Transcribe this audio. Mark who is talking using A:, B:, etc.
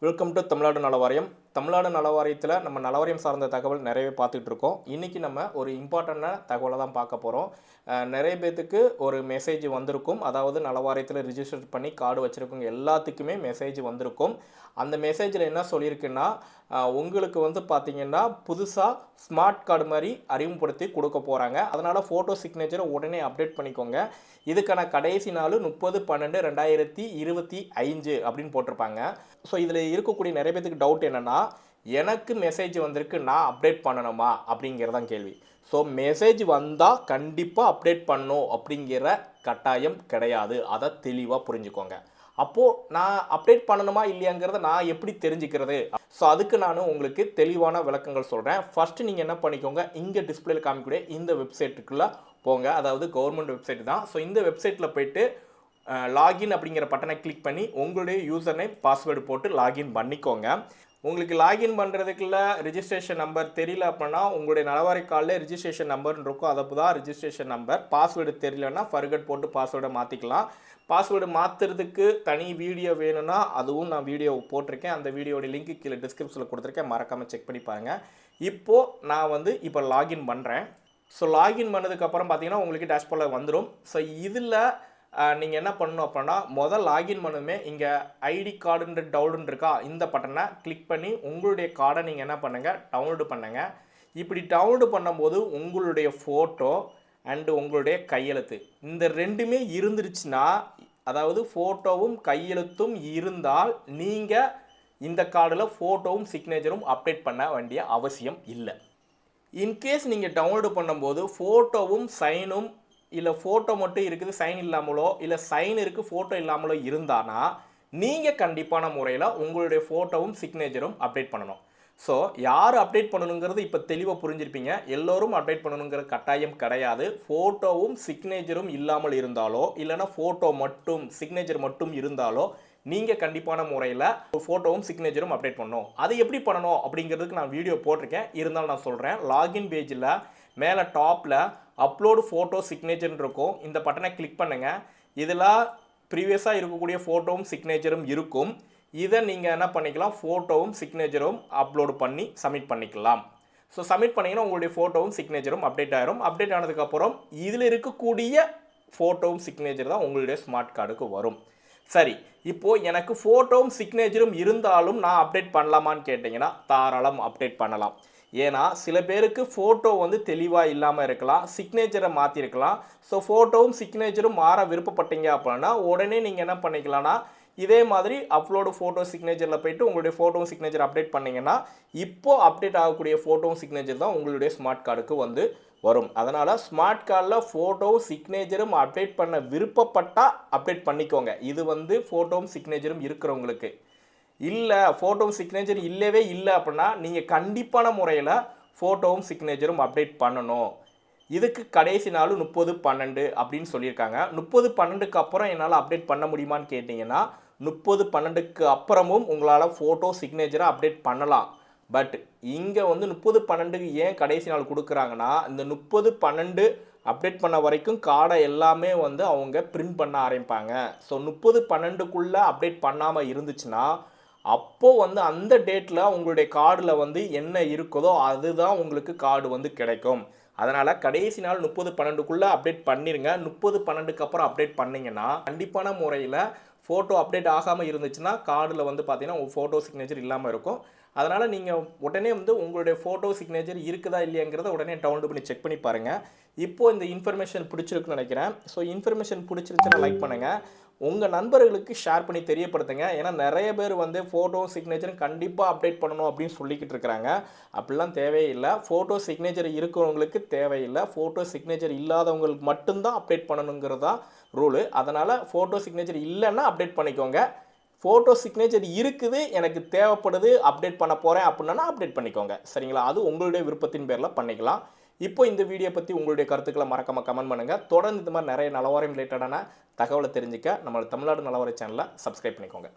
A: Welcome to Tamil Nadu நலவாரியம். தமிழ்நாடு நலவாரியத்தில் நம்ம நலவாரியம் சார்ந்த தகவல் நிறையவே பார்த்துட்டு இருக்கோம் இன்றைக்கி நம்ம ஒரு இம்பார்ட்டண்டான தகவலை தான் பார்க்க போகிறோம் நிறைய பேர்த்துக்கு ஒரு மெசேஜ் வந்திருக்கும். அதாவது நலவாரியத்தில் ரிஜிஸ்டர் பண்ணி கார்டு வச்சுருக்கவங்க எல்லாத்துக்குமே மெசேஜ் வந்திருக்கும். அந்த மெசேஜில் என்ன சொல்லியிருக்குன்னா உங்களுக்கு வந்து பார்த்திங்கன்னா புதுசாக ஸ்மார்ட் கார்டு மாதிரி அறிமுகப்படுத்தி கொடுக்க போகிறாங்க அதனால் ஃபோட்டோ சிக்னேச்சரை உடனே அப்டேட் பண்ணிக்கோங்க. இதுக்கான கடைசி நாள் முப்பது பன்னெண்டு ரெண்டாயிரத்தி இருபத்தி ஐந்து அப்படின்னு போட்டிருப்பாங்க. ஸோ இதில் இருக்கக்கூடிய நிறைய பேத்துக்கு டவுட் என்னென்னா எனக்கு மெசேஜ் வந்திருக்கு நான் அப்டேட் பண்ணணுமா? அப்படிங்கிறதான் கேள்வி. ஸோ மெசேஜ் வந்தால் கண்டிப்பாக அப்டேட் பண்ணணும் அப்படிங்கிற கட்டாயம் கிடையாது. அதை தெளிவாக புரிஞ்சுக்கோங்க. அப்போது நான் அப்டேட் பண்ணணுமா இல்லையாங்கிறத நான் எப்படி தெரிஞ்சுக்கிறது? ஸோ அதுக்கு நான் உங்களுக்கு தெளிவான விளக்கங்கள் சொல்கிறேன் ஃபஸ்ட்டு நீங்கள் என்ன பண்ணிக்கோங்க இங்கே டிஸ்பிளேல காமிக்கூடிய இந்த வெப்சைட்டுக்குள்ளே போங்க. அதாவது கவர்மெண்ட் வெப்சைட் தான். ஸோ இந்த வெப்சைட்டில் போயிட்டு லாகின் அப்படிங்கிற பட்டனை கிளிக் பண்ணி உங்களுடைய யூசர் நேம் பாஸ்வேர்டு போட்டு லாகின் பண்ணிக்கோங்க. உங்களுக்கு லாகின் பண்ணுறதுக்குள்ள ரிஜிஸ்ட்ரேஷன் நம்பர் தெரியல அப்படின்னா உங்களுடைய நலவாரி காலில் ரிஜிஸ்ட்ரேஷன் நம்பர்னு இருக்கும். அதை தான் ரிஜிஸ்ட்ரேஷன் நம்பர் பாஸ்வேர்டு தெரியலன்னா ஃபர்கட் போட்டு பாஸ்வேர்டை மாற்றிக்கலாம் பாஸ்வேர்டு மாற்றுறதுக்கு தனி வீடியோ வேணும்னா அதுவும் நான் வீடியோ போட்டிருக்கேன். அந்த வீடியோடைய லிங்க் கீழே டிஸ்கிரிப்ஷனில் கொடுத்துருக்கேன். மறக்காமல் செக் பண்ணி பாருங்க. இப்போது நான் வந்து இப்போ லாகின் பண்ணுறேன் ஸோ லாகின் பண்ணதுக்கப்புறம் பார்த்தீங்கன்னா உங்களுக்கு டேஷ்போர்டில் வந்துடும் ஸோ இதில் நீங்கள் என்ன பண்ணணும் அப்படின்னா முதல் லாகின் பண்ணுமே இங்கே ஐடி கார்டுன்ற டவுன்லோட் இருக்கா இந்த பட்டனை கிளிக் பண்ணி உங்களுடைய கார்டை நீங்கள் என்ன பண்ணுங்கள் டவுன்லோடு பண்ணுங்கள் இப்படி டவுன்லோடு பண்ணும்போது உங்களுடைய ஃபோட்டோ அண்டு உங்களுடைய கையெழுத்து. இந்த ரெண்டுமே இருந்துருச்சுன்னா அதாவது ஃபோட்டோவும் கையெழுத்தும் இருந்தால் நீங்கள் இந்த கார்டில் ஃபோட்டோவும் சிக்னேச்சரும் அப்டேட் பண்ண வேண்டிய அவசியம் இல்லை. இன்கேஸ் நீங்கள் டவுன்லோடு பண்ணும்போது ஃபோட்டோவும் சைனும் இல்லை ஃபோட்டோ மட்டும் இருக்குது சைன் இல்லாமலோ இல்லை சைன் இருக்குது ஃபோட்டோ இல்லாமலோ இருந்தானா நீங்கள் கண்டிப்பான முறையில் உங்களுடைய ஃபோட்டோவும் சிக்னேச்சரும் அப்டேட் பண்ணணும். ஸோ யார் அப்டேட் பண்ணணுங்கிறது இப்போ தெளிவாக புரிஞ்சிருப்பீங்க. எல்லோரும் அப்டேட் பண்ணணுங்கிற கட்டாயம் கிடையாது. ஃபோட்டோவும் சிக்னேச்சரும் இல்லாமல் இருந்தாலோ இல்லைனா ஃபோட்டோ மட்டும் சிக்னேச்சர் மட்டும் இருந்தாலோ நீங்கள் கண்டிப்பான முறையில் ஃபோட்டோவும் சிக்னேச்சரும் அப்டேட் பண்ணணும். அது எப்படி பண்ணணும் அப்படிங்கிறதுக்கு நான் வீடியோ போட்டிருக்கேன். இருந்தாலும் நான் சொல்கிறேன் லாகின் பேஜில் மேலே டாப்பில் அப்லோடு ஃபோட்டோ சிக்னேச்சர்னு இருக்கும். இந்த பட்டனை கிளிக் பண்ணுங்கள் இதில் ப்ரீவியஸாக இருக்கக்கூடிய ஃபோட்டோவும் சிக்னேச்சரும் இருக்கும். இதை நீங்கள் என்ன பண்ணிக்கலாம்? ஃபோட்டோவும் சிக்னேச்சரும் அப்லோடு பண்ணி சப்மிட் பண்ணிக்கலாம். ஸோ சப்மிட் பண்ணிங்கன்னா உங்களுடைய ஃபோட்டோவும் சிக்னேச்சரும் அப்டேட் ஆயிரும். அப்டேட் ஆனதுக்கப்புறம் இதில் இருக்கக்கூடிய ஃபோட்டோவும் சிக்னேச்சர் தான் உங்களுடைய ஸ்மார்ட் கார்டுக்கு வரும். சரி இப்போது எனக்கு ஃபோட்டோவும் சிக்னேச்சரும் இருந்தாலும் நான் அப்டேட் பண்ணலாமான்னு கேட்டிங்கன்னா தாராளம் அப்டேட் பண்ணலாம். ஏன்னா சில பேருக்கு ஃபோட்டோ வந்து தெளிவாக இல்லாமல் இருக்கலாம் சிக்னேச்சரை மாற்றிருக்கலாம் ஸோ ஃபோட்டோவும் சிக்னேச்சரும் மாற விருப்பப்பட்டீங்க அப்படின்னா உடனே நீங்கள் என்ன பண்ணிக்கலாம்னா இதே மாதிரி அப்லோடு ஃபோட்டோ சிக்னேச்சரில் போயிட்டு உங்களுடைய ஃபோட்டோவும் சிக்னேச்சர் அப்டேட் பண்ணீங்கன்னா இப்போது அப்டேட் ஆகக்கூடிய ஃபோட்டோவும் சிக்னேச்சர் தான் உங்களுடைய ஸ்மார்ட் கார்டுக்கு வந்து வரும். அதனால் ஸ்மார்ட் கார்டில் ஃபோட்டோவும் சிக்னேச்சரும் அப்டேட் பண்ண விருப்பப்பட்டால் அப்டேட் பண்ணிக்கோங்க. இது வந்து ஃபோட்டோவும் சிக்னேச்சரும் இருக்கிறவங்களுக்கு. இல்லை ஃபோட்டோவும் சிக்னேச்சர் இல்லவே இல்லை அப்படின்னா நீங்கள் கண்டிப்பான முறையில் ஃபோட்டோவும் சிக்னேச்சரும் அப்டேட் பண்ணணும். இதுக்கு கடைசி நாள் முப்பது பன்னெண்டு அப்படின்னு சொல்லியிருக்காங்க. முப்பது பன்னெண்டுக்கு அப்புறம் என்னால் அப்டேட் பண்ண முடியுமான்னு கேட்டிங்கன்னா முப்பது பன்னெண்டுக்கு அப்புறமும் உங்களால் ஃபோட்டோ சிக்னேச்சரை அப்டேட் பண்ணலாம். பட் இங்கே வந்து முப்பது பன்னெண்டுக்கு ஏன் கடைசி நாள் கொடுக்குறாங்கன்னா இந்த முப்பது பன்னெண்டு அப்டேட் பண்ண வரைக்கும் கார்டை எல்லாமே வந்து அவங்க பிரிண்ட் பண்ண ஆரம்பிப்பாங்க. ஸோ முப்பது பன்னெண்டுக்குள்ளே அப்டேட் பண்ணாமல் இருந்துச்சுன்னா அப்போது வந்து அந்த டேட்டில் உங்களுடைய கார்டில் வந்து என்ன இருக்குதோ அதுதான் உங்களுக்கு கார்டு வந்து கிடைக்கும். அதனால் கடைசி நாள் முப்பது பன்னெண்டுக்குள்ளே அப்டேட் பண்ணிடுங்க முப்பது பன்னெண்டுக்கு அப்புறம் அப்டேட் பண்ணிங்கன்னா கண்டிப்பான முறையில் ஃபோட்டோ அப்டேட் ஆகாமல் இருந்துச்சுன்னா கார்டில் வந்து பார்த்தீங்கன்னா உங்கள் ஃபோட்டோ சிக்னேச்சர் இல்லாமல் இருக்கும். அதனால் நீங்கள் உடனே வந்து உங்களுடைய ஃபோட்டோ சிக்னேச்சர் இருக்குதா இல்லையாங்கிறத உடனே டவுன்லோட் பண்ணி செக் பண்ணி பாருங்கள் இப்போது இந்த இன்ஃபர்மேஷன் பிடிச்சிருக்குன்னு நினைக்கிறேன். ஸோ இன்ஃபர்மேஷன் பிடிச்சிருச்சுன்னா லைக் பண்ணுங்கள் உங்கள் நண்பர்களுக்கு ஷேர் பண்ணி தெரியப்படுத்துங்க. ஏன்னா நிறைய பேர் வந்து ஃபோட்டோ சிக்னேச்சரும் கண்டிப்பாக அப்டேட் பண்ணணும் அப்படின்னு சொல்லிக்கிட்டு இருக்கிறாங்க. அப்படிலாம் தேவையில்லை. ஃபோட்டோ சிக்னேச்சர் இருக்கிறவங்களுக்கு தேவையில்லை. ஃபோட்டோ சிக்னேச்சர் இல்லாதவங்களுக்கு மட்டும்தான் அப்டேட் பண்ணணுங்கிறது தான் ரூலு அதனால் ஃபோட்டோ சிக்னேச்சர் இல்லைன்னா அப்டேட் பண்ணிக்கோங்க. ஃபோட்டோ சிக்னேச்சர் இருக்குது எனக்கு தேவைப்படுது அப்டேட் பண்ண போகிறேன் அப்படின்னா அப்டேட் பண்ணிக்கோங்க. சரிங்களா? அது உங்களுடைய விருப்பத்தின் பேரில் பண்ணிக்கலாம். இப்போ இந்த வீடியோ பற்றி உங்களுடைய கருத்துக்களை மறக்காமல் கமெண்ட் பண்ணுங்கள் தொடர்ந்து இந்த மாதிரி நிறைய நலவாரம் ரிலேட்டடான தகவலை தெரிஞ்சுக்க நம்மளோட தமிழ்நாடு நலவாரி சேனலை சப்ஸ்கிரைப் பண்ணிக்கோங்க.